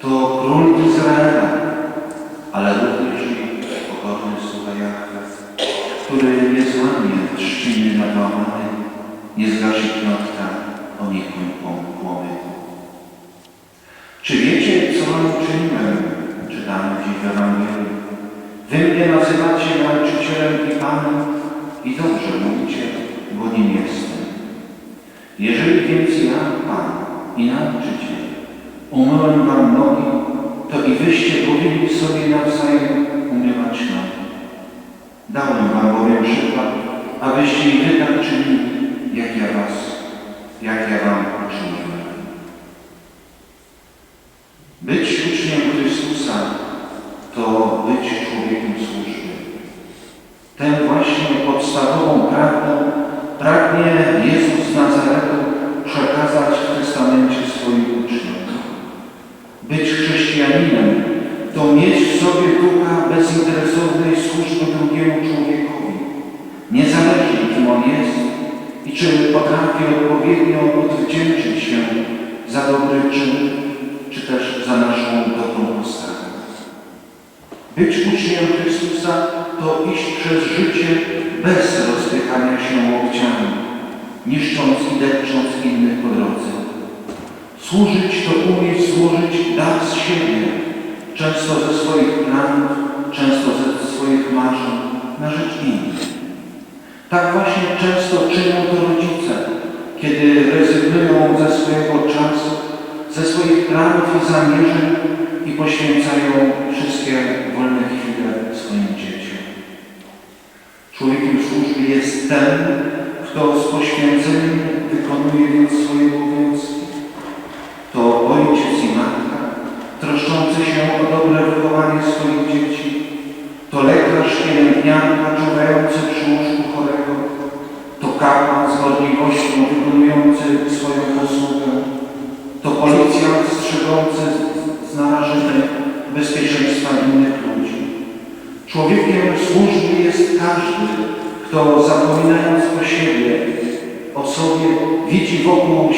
To Król Izraela, ale również i pokorny sługa Jahwe, który nie złamie trzciny nadłamany, nie zgasi knotka o nikłym płomyku. Czy wiecie, co wam uczyniłem? Czytamy dziś w Ewangelii. Wy mnie nazywacie nauczycielem i Panem i dobrze mówicie, bo nim jestem. Jeżeli więc ja, Pan i nauczyciel, umyłem wam nogi, to i wyście powinni sobie nawzajem umywać nogi. Dałem wam bowiem przykład, abyście i wy tak czynili, jak ja was, jak ja wam uczyniłem. Być uczniem Chrystusa to być człowiekiem służby. Tę właśnie podstawową prawdę pragnie Jezus z i czy potrafi odpowiednio odwdzięczyć się za dobry czyn, czy też za naszą dobrą postawę. Być uczniem Chrystusa to iść przez życie bez rozpychania się łokciami, niszcząc i depcząc innych po drodze. Służyć to umieć złożyć dar z siebie, często ze swoich planów, często ze swoich marzeń, na rzecz innych. Tak właśnie często czynią to rodzice, kiedy rezygnują ze swojego czasu, ze swoich planów i zamierzeń i poświęcają wszystkie wolne chwile swoim dzieciom. Człowiekiem służby jest ten, kto z poświęceniem wykonuje więc swoje obowiązki. To ojciec i matka, troszczący się o dobre wychowanie swoich dzieci. To lekarz, pielęgniarka czuwający przy łóżku kapłan z gorliwością wykonujący swoją posługę. To policjant strzegący z narażenia bezpieczeństwa innych ludzi. Człowiekiem służby jest każdy, kto zapominając o siebie, o sobie, widzi wokół